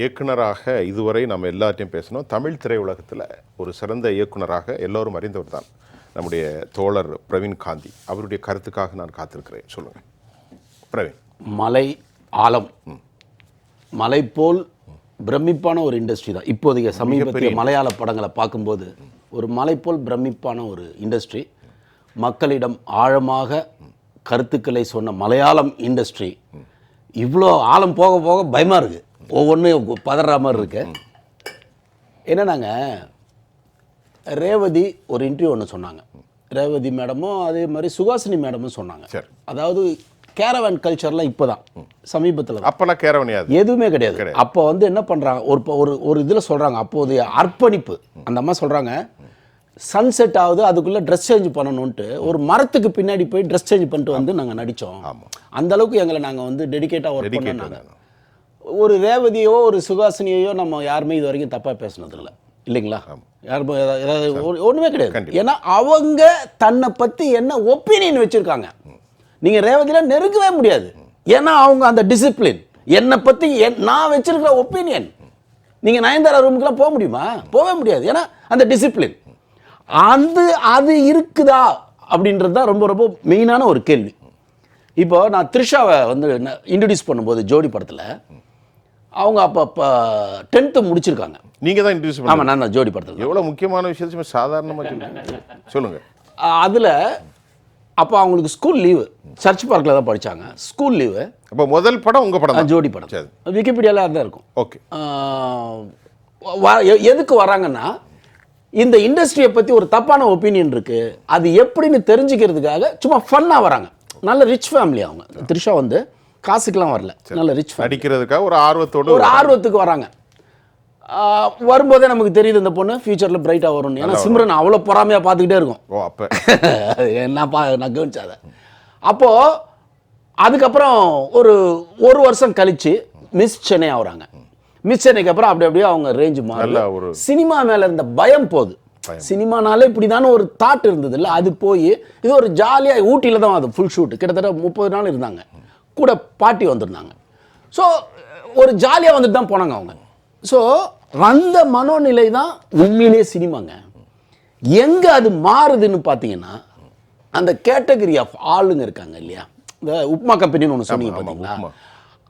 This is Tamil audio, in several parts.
இயக்குனராக இதுவரை நம்ம எல்லார்ட்டையும் பேசணும் தமிழ் திரையுலகத்தில் ஒரு சிறந்த இயக்குனராக எல்லோரும் அறிந்தவர் தான் நம்முடைய தோழர் பிரவீன் காந்தி. அவருடைய கருத்துக்காக நான் காத்திருக்கிறேன். சொல்லுங்கள் பிரவீன். மலை ஆழம். மலை போல் பிரமிப்பான ஒரு இண்டஸ்ட்ரி தான். இப்போதைய சமீபத்திய மலையாள படங்களை பார்க்கும்போது ஒரு மலை போல் பிரமிப்பான ஒரு இண்டஸ்ட்ரி மக்களிடம் ஆழமாக கருத்துக்களை சொன்ன மலையாளம் இண்டஸ்ட்ரி. இவ்வளோ ஆழம் போக போக பயமாக இருக்குது ஒவ்வொன்றும் பதற மாதிரி இருக்கு. என்னன்னாங்க ரேவதி ஒரு இன்டர்வியூ ஒன்று சொன்னாங்க. ரேவதி மேடமும் அதே மாதிரி சுகாசினி மேடமும் சொன்னாங்க. அதாவது கேரவன் கல்ச்சர்லாம் இப்போ தான். சமீபத்தில் அப்போல்லாம் கேரவனியாது எதுவுமே கிடையாது. அப்போ வந்து என்ன பண்ணுறாங்க ஒரு ஒரு ஒரு இதில் சொல்கிறாங்க அப்போதைய அர்ப்பணிப்பு. அந்த அம்மா சொல்கிறாங்க சன்செட் ஆகுது அதுக்குள்ளே ட்ரெஸ் சேஞ்ச் பண்ணணுன்ட்டு ஒரு மரத்துக்கு பின்னாடி போய் ட்ரெஸ் சேஞ்ச் பண்ணிட்டு வந்து நாங்கள் நடித்தோம் அந்த அளவுக்கு எங்களை நாங்கள் வந்து டெடிகேட்டாக ஒர்க் பண்ணாங்க ஒரு ரேவதியோ ஒரு சுகாசினியோ நம்ம யாருமே இது வரைக்கும் தப்பாக பேசுனது இல்லை இல்லைங்களா யாருமே ஏதா- ஏதாவது ஒ- ஒண்ணுமே கிடையாது. ஏன்னா அவங்க தன்னை பற்றி என்ன ஒப்பீனியன் வச்சுருக்காங்க. நீங்கள் ரேவதியில் நெருங்கவே முடியாது. ஏன்னா அவங்க அந்த டிசிப்ளின் என்னை பற்றி என் நான் வச்சிருக்கிற ஒப்பீனியன். நீங்கள் நயன்தாரா ரூமுக்குலாம் போக முடியுமா? போகவே முடியாது. ஏன்னா அந்த டிசிப்ளின் அந்த அது இருக்குதா? அப்படின்றது தான் ரொம்ப ரொம்ப மெயினான ஒரு கேள்வி. இப்போ நான் த்ரிஷாவை வந்து இன்ட்ரடியூஸ் பண்ணும்போது ஜோடி படத்தில் அவங்க அப்போ அப்போ டென்த்து முடிச்சிருக்காங்க. நீங்கள் தான் இன்ட்ரடியூஸ் பண்ண ஆமாம் நான் ஜோடி படத்தில் எவ்வளோ முக்கியமான விஷயத்தை சாதாரணமாக சொல்லுங்க. சொல்லுங்கள் அதில் அப்போ அவங்களுக்கு ஸ்கூல் லீவு சர்ச் பார்க்கில் தான் படிச்சாங்க. ஸ்கூல் லீவு அப்போ முதல் படம் உங்கள் படம் ஜோடி படம். சரி. விக்கிபீடியாவில் தான் இருக்கும். ஓகே. எதுக்கு வராங்கன்னா இந்த இண்டஸ்ட்ரியை பற்றி ஒரு தப்பான ஒப்பீனியன் இருக்கு. அது எப்படின்னு தெரிஞ்சுக்கிறதுக்காக சும்மா ஃபன்னாக வராங்க. நல்ல ரிச் ஃபேமிலி அவங்க. த்ரிஷா வந்து காசுக்கெல்லாம் வரல. நல்ல ரிச் நடிக்கிறதுக்காக ஒரு ஆர்வத்தோடு ஒரு ஆர்வத்துக்கு வராங்க. வரும்போதே நமக்கு தெரியுது இந்த பொண்ணு ஃபியூச்சரில் பிரைட்டாக வரும்னு. ஏன்னா சிம்ரன் அவ்வளோ பொறாமையாக பார்த்துக்கிட்டே இருக்கும். ஓ அப்போ. நான் பா நான் கவனிச்சேன் அதை அப்போது அதுக்கப்புறம் ஒரு ஒரு வருஷம் கழிச்சு மிஸ் சென்னை ஆகுறாங்க. மிஸ் சென்னைக்கு அப்புறம் அப்படி அப்படியே அவங்க ரேஞ்சு மாறல ஒரு- சினிமா மேல இருந்த பயம் போகுது. சினிமானாலே இப்படிதானே ஒரு தாட் இருந்தது இல்லை அது போய் இது ஒரு ஜாலியாக ஊட்டியில் தான் அது ஃபுல் ஷூட் கிட்டத்தட்ட முப்பது நாள் இருந்தாங்க. கூட பாட்டி வந்திருந்தாங்க. ஸோ ஒரு ஜாலியாக வந்துட்டு தான் போனாங்க அவங்க. ஸோ அந்த மனோநிலை தான் உண்மையிலேயே சினிமாங்க. எங்க அது மாறுதுன்னு பார்த்தீங்கன்னா அந்த கேட்டகரி ஆஃப் ஆளுங்க இருக்காங்க இல்லையா? இந்த உப்மா கம்பெனின்னு ஒன்று சொன்னீங்க பார்த்தீங்களா.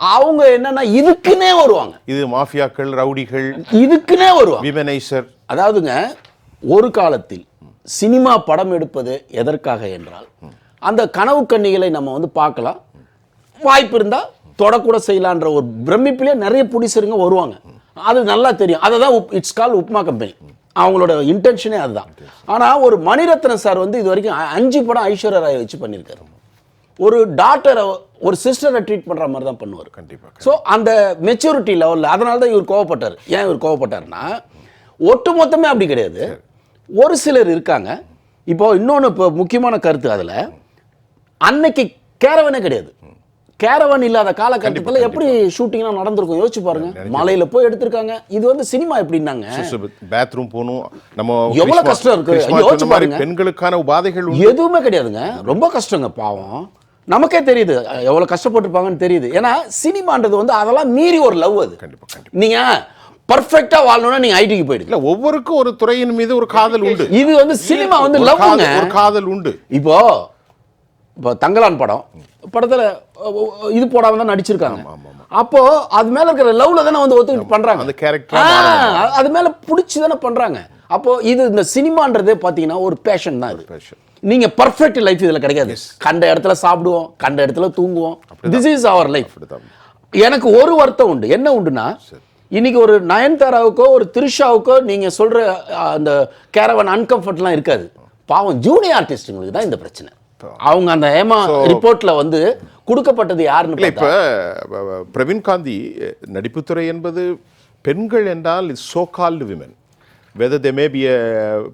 அவங்க என்னன்னா இதுக்குன்னே வருவாங்க. இது மாஃபியாக்கள் ரவுடிகள் இதுக்குன்னே வருவாங்க. விமனைசர். அதாவதுங்க ஒரு காலத்தில் சினிமா படம் எடுப்பது எதற்காக என்றால் அந்த கனவு கன்னிகளை நம்ம வந்து பார்க்கலாம். வாய்ப்பு இருந்தால் தொடக்கூட செய்யலான்ற ஒரு பிரமிப்பிலே நிறைய புடிசருங்க வருவாங்க. அது நல்லா தெரியும். அதை தான் இட்ஸ் கால் உப்மா கம்பெனி அவங்களோட இன்டென்ஷனே அதுதான். ஆனால் ஒரு மணிரத்னம் சார் வந்து இது வரைக்கும் அஞ்சு படம் ஐஸ்வர்யா ராய் வச்சு பண்ணியிருக்காரு. ஒரு டாக்டரை ஒரு சிஸ்டரை ட்ரீட் பண்ணுற மாதிரி தான் பண்ணுவார். கண்டிப்பாக ஸோ அந்த மெச்சூரிட்டி லெவலில் அதனால தான் இவர் கோவப்பட்டார். ஏன் இவர் கோவப்பட்டார்னா ஒட்டு மொத்தமே அப்படி கிடையாது. ஒரு சிலர் இருக்காங்க. இப்போ இன்னொன்று இப்போ முக்கியமான கருத்து அதில். அன்னைக்கு கேரவனே கிடையாது. கேரவன் இல்லாத காலகட்டத்தில் எப்படி ஷூட்டிங்லாம் நடந்திருக்கும்? யோசிச்சு பாருங்க. மலையில போய் எடுத்திருக்காங்க. இது வந்து சினிமா எப்படின்னாங்க? பாத்ரூம் போகணும். நம்ம எவ்வளவு கஷ்டம் இருக்கு. யோசிச்சு பாருங்க. பெண்களுக்கான உபாதைகள். எதுவுமே கிடையாதுங்க. ரொம்ப கஷ்டங்க பாவம். நமக்கே தெரியுது. எவ்வளவு கஷ்டப்பட்டிருப்பாங்கன்னு தெரியுது. ஏன்னா சினிமான்றது வந்து அதெல்லாம் மீறி ஒரு லவ் அது. கண்டிப்பா நீங்க பர்ஃபெக்டா வாழணும்னா நீங்க ஐடிக்கு போயிடுங்க. இல்ல ஒவ்வொருக்கும் ஒரு துறையின் மீது ஒரு காதல் உண்டு. இது வந்து சினிமா வந்து லவ்ங்க ஒரு காதல் உண்டு. இப்போ இப்போ தங்கலான் படம் படத்துல இது போடாம தான் நடிச்சிருக்காங்க. அப்போ அது மேல இருக்கிற லவ்ல தானே வந்து ஒத்துக்கிட்டு பண்றாங்க. அந்த மாறணும். அது மேல பிடிச்சி தானே பண்றாங்க. அப்போ இது இந்த சினிமான்றதே பாத்தீங்கன்னா ஒரு பேஷன் தான் இது. நீங்க பர்ஃபெக்ட் லைஃப் இதுல கிடைக்காது. கண்ட இடத்துல சாப்பிடுவோம் கண்ட இடத்துல தூங்குவோம். This is our life. எனக்கு ஒரு வருத்தம் உண்டு. என்ன உண்டுனா இன்னைக்கு ஒரு நயன்தாராவுக்கோ ஒரு த்ரிஷாவுக்கோ நீங்க சொல்ற அந்த கேரவன் அன்கம்ஃபர்ட்லாம் இருக்காது. பாவம் ஜூனியர் ஆர்டிஸ்ட்டுங்களுக்கு தான் இந்த பிரச்சனை. அவங்க அந்த ஏமா ரிப்போர்ட்ல வந்து கொடுக்கப்பட்டது யாருன்னு இப்ப பிரவீன் காந்தி நடிப்புத்துறை என்பது பெண்கள் என்றால் so called women whether they may be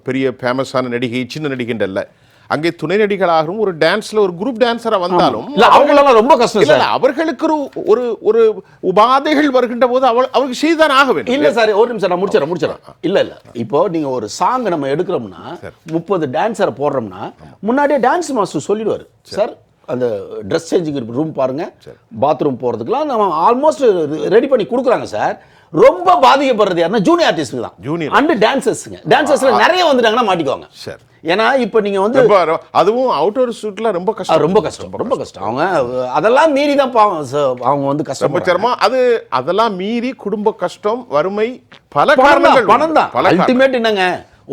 பெரிய ஃபேமஸான நடிகை சின்ன நடிகைன்றல்ல. அங்கே துணை நடிகளாகவும் ஒரு டான்ஸ்ல ஒரு குரூப் டான்ஸரா வந்தாலும் அவங்களெல்லாம் ரொம்ப கஷ்டம் இல்ல, அவர்களுக்கு ஒரு ஒரு உபாதைகள் வருகின்ற போது அவள் அவருக்கு செய்தான் ஆக வேண்டும். இல்ல சார் ஒரு நிமிஷம் நான் முடிச்சிடறேன் முடிச்சிடறேன். இல்ல இல்ல. இப்போ நீங்க ஒரு சாங் நம்ம எடுக்கிறோம்னா முப்பது டான்ஸரை போடுறோம்னா முன்னாடியே டான்ஸ் மாஸ்டர் சொல்லிடுவாரு. சார் அந்த ட்ரெஸ் சேஞ்சிங் ரூம் பாருங்க. பாத்ரூம் போறதுக்குலாம் நம்ம ஆல்மோஸ்ட் ரெடி பண்ணி கொடுக்குறாங்க சார். ரொம்ப பாதிக்கப்படுறது யாருன்னா ஜூனியர் ஆர்டிஸ்ட் தான். Junior. அண்ட் டான்சர்ஸ்ங்க டான்சர்ஸ்ல நிறைய வந்துட்டாங்கன்னா மாட்டிக்குவாங்க. சரி. ஏன்னா இப்போ நீங்க வந்து அதுவும் அவுட்டர் ஷூட்ல ரொம்ப கஷ்டம். ரொம்ப கஷ்டம். ரொம்ப கஷ்டம். அவங்க அதெல்லாம் மீறி தான் பாவம் அவங்க வந்து கஷ்டம் சிரமம். அது அதெல்லாம் மீறி குடும்ப கஷ்டம் வறுமை பல காரணங்கள் பணம் தான். அல்டிமேட் என்னங்க?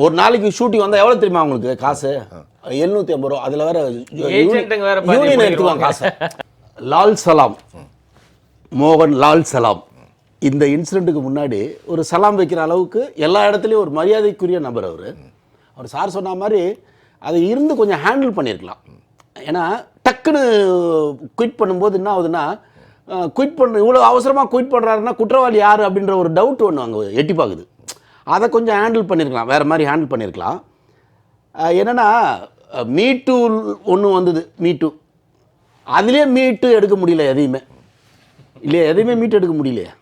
ஒரு நாளைக்கு ஷூட்டிங் வந்தா எவ்வளவு தெரியுமா உங்களுக்கு? காசு? எழுநூத்தி ஐம்பது ரூபா. அதுல வேற யூனியன் எடுத்துக்குவாங்க காசு. லால் சலாம். மோகன் லால் சலாம். இந்த இன்சிடென்ட்டுக்கு முன்னாடி ஒரு சலாம் வைக்கிற அளவுக்கு எல்லா இடத்துலையும் ஒரு மரியாதைக்குரிய நபர் அவர். அவர் சார் சொன்ன மாதிரி அதை இருந்து கொஞ்சம் ஹேண்டில் பண்ணியிருக்கலாம் ஏன்னா டக்குன்னு குயிட் பண்ணும்போது என்ன ஆகுதுன்னா குயிட் பண்ண இவ்வளோ அவசரமாக குயிட் பண்ணுறாருன்னா குற்றவாளி யார் அப்படின்ற ஒரு டவுட் ஒன்று அங்கே எட்டி பார்க்குது அதை கொஞ்சம் ஹேண்டில் பண்ணியிருக்கலாம் வேறு மாதிரி ஹேண்டில் பண்ணியிருக்கலாம் என்னன்னா மீட்டு ஒன்று வந்தது மீட்டு அதுலேயே மீட்டு எடுக்க முடியல எதையுமே. இல்லையா எதையுமே மீட்டு எடுக்க முடியலையா.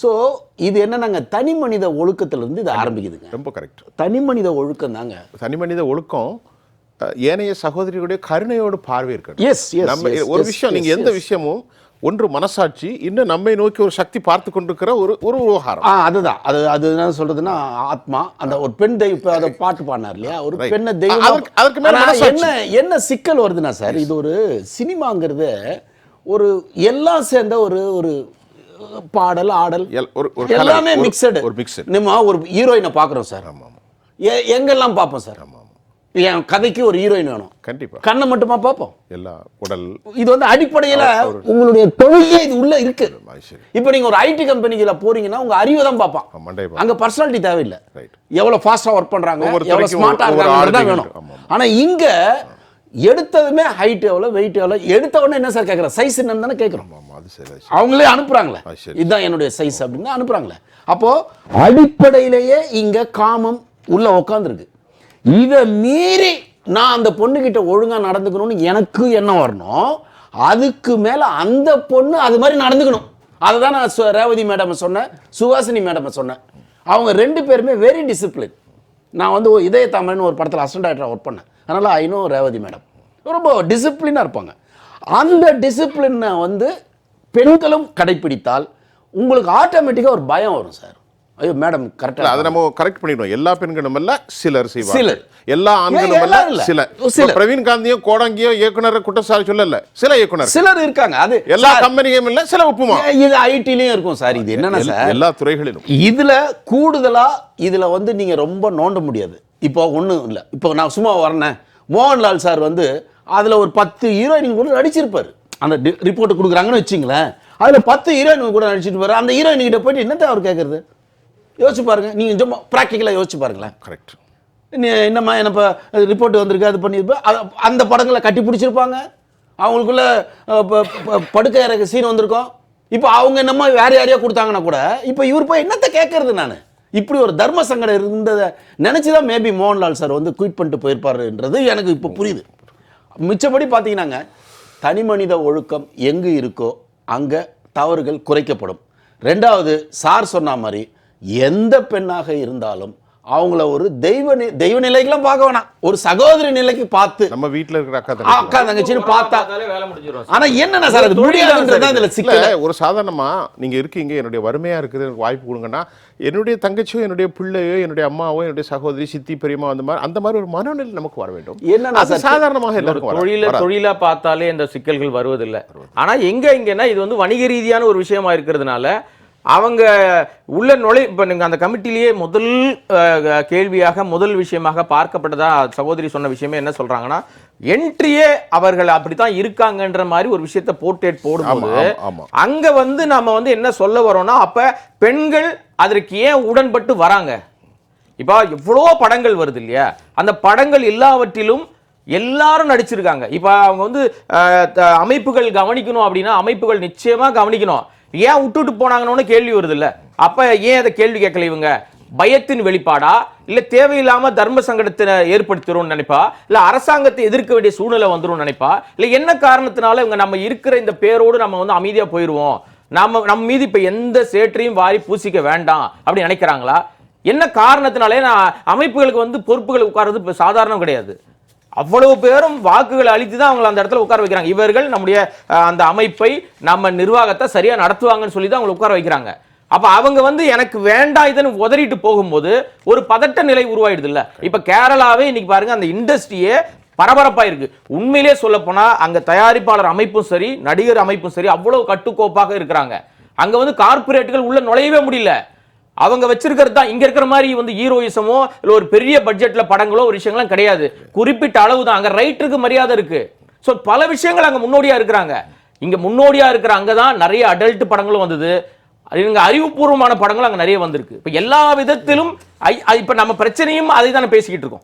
ஸோ இது என்னன்னாங்க தனி மனித ஒழுக்கத்திலிருந்து இது ஆரம்பிக்குதுங்க. ரொம்ப கரெக்ட் தனி மனித ஒழுக்கம் தாங்க. தனி மனித ஒழுக்கம் ஏனைய சகோதரிகளுடைய கருணையோடு பார்வை இருக்கணும் எஸ் நம்ம ஒரு விஷயம் நீங்க எந்த விஷயமும் ஒன்று மனசாட்சி இன்னும் நம்மை நோக்கி ஒரு சக்தி பார்த்து கொண்டிருக்கிற ஒரு ஒரு விவகாரம். ஆ அதுதான். அது அது என்ன சொல்றதுன்னா ஆத்மா அந்த ஒரு பெண் தெய்வம் இப்ப அதை பாட்டு பாடினார் இல்லையா? ஒரு. பெண்ணை தெய்வம் அதற்கு மேல. என்ன என்ன சிக்கல் வருதுன்னா சார் இது ஒரு சினிமாங்கிறது ஒரு எல்லாம் சேர்ந்த ஒரு ஒரு பாடல் ஆடல் எல்லாமே மிக்சடு ஒரு mixed. நம்ம ஒரு ஹீரோயினை பார்க்குறோம் சார். ஆமா ஆமா எ- எங்கெல்லாம் பார்ப்போம் சார்? ஆமா ஆமா என் கதைக்கு ஒரு ஹீரோயின் வேணும். கண்டிப்பா. கண்ணை மட்டுமா பார்ப்போம்? எல்லா உடல் இது வந்து அடிப்படையில உங்களுடைய தொழிலே இது உள்ள இருக்கு. இப்போ நீங்க ஒரு ஐடி கம்பெனிக்குள்ள போறீங்கன்னா உங்க அறிவை தான் பார்ப்பான். அங்க பர்சனாலிட்டி தேவையில்லை. ரைட் எவ்வளவு ஃபாஸ்டா ஒர்க் பண்றாங்க ஒவ்வொரு எவ்வளவு துறைக்கும் ஸ்மார்ட்டா ஒவ்வொரு இருக்காங்க தான் வேணும். இருக்கு. ஆமா, ஆனா இங்க எடுத்ததுமே ஹைட் எவ்வளவு வெயிட் எவ்வளவு எடுத்த உடனே என்ன சார் கேட்கறோம் சைஸ் என்னன்னு தானே கேட்கறோம். அவங்களே சரி. இதுதான் என்னுடைய சைஸ் அப்படின்னு அனுப்புறாங்களே. அப்போ அடிப்படையிலேயே இங்க காமம் உள்ள உட்காந்துருக்கு இதை மீறி நான் அந்த பொண்ணுக்கிட்ட ஒழுங்காக நடந்துக்கணும்னு எனக்கு என்ன வரணும்? அதுக்கு மேலே அந்த பொண்ணு அது மாதிரி நடந்துக்கணும். அதை தான் நான் சு- ரேவதி மேடம் சொன்னேன் சுவாசினி மேடம் சொன்னேன். அவங்க ரெண்டு பேருமே வெரி டிசிப்ளின் நான் வந்து இதய தமிழ்னு ஒரு படத்தில் அசிஸ்டன்ட் ஆக்டராக ஒர்க் பண்ணேன். அதனால் ஐ ரேவதி மேடம். ரொம்ப டிசிப்ளினாக இருப்பாங்க. அந்த டிசிப்ளினை வந்து பெண்களும் கடைப்பிடித்தால் உங்களுக்கு ஆட்டோமேட்டிக்காக ஒரு பயம் வரும் சார். ஐயோ மேடம் கரெக்டாக அதை நம்ம கரெக்ட் பண்ணிடுவோம். எல்லா பெண்களும் அல்ல சிலர் செய்வாங்க சிலர். எல்லா ஆண்களும் அல்ல. சில பிரவீன் காந்தியும் கோடாங்கியும் இயக்குனர் குற்றச்சாட்டு சொல்லல. சில இயக்குனர். சிலர் இருக்காங்க. அது எல்லா கம்பெனியும் இல்ல சில உப்புமா. இது ஐடிலையும் இருக்கும் சார் இது. என்னன்னா சார்? எல்லா துறைகளிலும். இதுல கூடுதலா இதுல வந்து நீங்க ரொம்ப நோண்ட முடியாது. இப்போ ஒண்ணும் இல்ல. இப்போ நான் சும்மா வரேன் மோகன்லால் சார் வந்து அதுல ஒரு பத்து ஹீரோயின் கூட நடிச்சிருப்பாரு. அந்த ரிப்போர்ட் கொடுக்குறாங்கன்னு வச்சுங்களேன். அதுல பத்து ஹீரோயின் கூட நடிச்சிட்டு பாரு அந்த ஹீரோயின் கிட்ட போயிட்டு என்னத்த அவர் கேட்கறது யோசிச்சு பாருங்க. நீங்க சும்மா ப்ராக்டிக்கலாக யோசிச்சு பாருங்களேன். கரெக்ட் நீ என்னம்மா என்ன இப்போ ரிப்போர்ட் வந்திருக்கு அது பண்ணியிருப்ப அது- அந்த படங்களை கட்டி பிடிச்சிருப்பாங்க. அவங்களுக்குள்ள படுக்கை இறக்க சீன் வந்திருக்கும். இப்போ அவங்க என்னம்மா வேற யாரையா கொடுத்தாங்கன்னா கூட இப்போ இவர் போய் என்னத்தை கேட்கறது நான்? இப்படி ஒரு தர்ம சங்கடம் இருந்ததை நினச்சி தான் மேபி மோகன்லால் சார் வந்து குயிட் பண்ணிட்டு போயிருப்பாருன்றது எனக்கு இப்போ புரியுது. மிச்சப்படி பார்த்தீங்கன்னாங்க தனி மனித ஒழுக்கம் எங்கு இருக்கோ அங்கே தவறுகள் குறைக்கப்படும். ரெண்டாவது சார் சொன்ன மாதிரி எந்த பெண்ணாக இருந்தாலும் அவங்கள ஒரு தெய்வ தெய்வ நிலைக்கெல்லாம் பார்க்க வேணாம். ஒரு சகோதரி நிலைக்கு பார்த்து. நம்ம வீட்ல இருக்கிற அக்கா அக்கா தங்கச்சின்னு பார்த்தா பார்த்தாலே வேலை முடிஞ்சிடும் ஆனா என்னன்னா சார் அது முடியாதுன்றது தான் இதுல இல்ல சிக்கல். ஒரு சாதாரணமா நீங்க இருக்கீங்க என்னுடைய வறுமையா இருக்குது எனக்கு வாய்ப்பு கொடுங்கன்னா என்னுடைய தங்கச்சியோ என்னுடைய பிள்ளையோ என்னுடைய அம்மாவோ என்னுடைய சகோதரி சித்தி பெரியம்மா அந்த மாதிரி அந்த மாதிரி ஒரு மனநிலை நமக்கு வர வேண்டும். என்னன்னா சாதாரணமாக ஒரு எல்லாருக்கும். தொழில. தொழிலா பார்த்தாலே இந்த சிக்கல்கள் வருவதில்லை. ஆனா எங்க இங்கன்னா இது வந்து வணிக ரீதியான ஒரு விஷயமா இருக்கிறதுனால அவங்க உள்ள நுழை இப்ப நீங்க அந்த கமிட்டிலேயே முதல் கேள்வியாக முதல் விஷயமாக பார்க்கப்பட்டதா சகோதரி சொன்ன விஷயமே என்ன சொல்றாங்கன்னா என்ட்ரியே அவர்கள் அப்படித்தான் இருக்காங்கன்ற மாதிரி ஒரு விஷயத்தை போர்ட்ரேட் போடும்போது. அங்க வந்து நாம வந்து என்ன சொல்ல வரோம்னா அப்ப பெண்கள் அதற்கு ஏன் உடன்பட்டு வராங்க? இப்போ எவ்வளோ படங்கள் வருது இல்லையா? அந்த படங்கள் எல்லாவற்றிலும் எல்லாரும் நடிச்சிருக்காங்க. இப்போ அவங்க வந்து அமைப்புகள் கவனிக்கணும் அப்படின்னா அமைப்புகள் நிச்சயமா கவனிக்கணும். ஏன் விட்டுட்டு போனாங்கன்னு கேள்வி வருது இல்ல அப்ப ஏன் அதை கேள்வி கேட்கல இவங்க? பயத்தின் வெளிப்பாடா? இல்ல தேவையில்லாம தர்ம சங்கடத்தை ஏற்படுத்திடும் நினைப்பா? இல்ல அரசாங்கத்தை எதிர்க்க வேண்டிய சூழ்நிலை வந்துடும் நினைப்பா? இல்ல என்ன காரணத்தினால இவங்க நம்ம இருக்கிற இந்த பேரோடு நம்ம வந்து அமைதியா போயிருவோம்? நம்ம நம்ம மீது இப்ப எந்த சேற்றையும் வாரி பூசிக்க வேண்டாம் அப்படின்னு நினைக்கிறாங்களா? என்ன காரணத்தினாலே நான் அமைப்புகளுக்கு வந்து பொறுப்புகள் உட்கார்றது இப்போ சாதாரணம் கிடையாது. அவ்வளவு பேரும் வாக்குகளை அளித்து தான் அவங்களை அந்த இடத்துல உட்கார வைக்கிறாங்க. இவர்கள் நம்முடைய அந்த அமைப்பை நம்ம நிர்வாகத்தை சரியா நடத்துவாங்கன்னு சொல்லி தான் அவங்களை உட்கார வைக்கிறாங்க. அப்ப அவங்க வந்து எனக்கு வேண்டாம் இதுன்னு உதறிட்டு போகும்போது ஒரு பதட்ட நிலை உருவாயிடுது இல்ல இப்ப கேரளாவே இன்னைக்கு பாருங்க அந்த இண்டஸ்ட்ரியே பரபரப்பாக இருக்கு உண்மையிலே சொல்ல போனா அங்க தயாரிப்பாளர் அமைப்பும் சரி நடிகர் அமைப்பும் சரி அவ்வளவு கட்டுக்கோப்பாக இருக்கிறாங்க. அங்க வந்து கார்ப்பரேட்டுகள் உள்ள நுழையவே முடியல. அவங்க வச்சிருக்கிறது தான். இங்க இருக்கிற மாதிரி வந்து ஹீரோயிசமோ இல்ல ஒரு பெரிய பட்ஜெட்ல படங்களோ ஒரு விஷயங்களும் கிடையாது. குறிப்பிட்ட அளவு தான் அங்க ரைட்டருக்கு மரியாதை இருக்கு. சோ பல விஷயங்கள் அங்க முன்னோடியா இருக்கிறாங்க. இங்க முன்னோடியா இருக்கிற அங்கதான் நிறைய அடல்ட் படங்களும் வந்தது. இங்கே அறிவுபூர்வமான படங்களும் அங்க நிறைய வந்திருக்கு. இப்ப எல்லா விதத்திலும் ஐ- இப்ப நம்ம பிரச்சனையும் அதை தானே பேசிக்கிட்டு இருக்கோம்.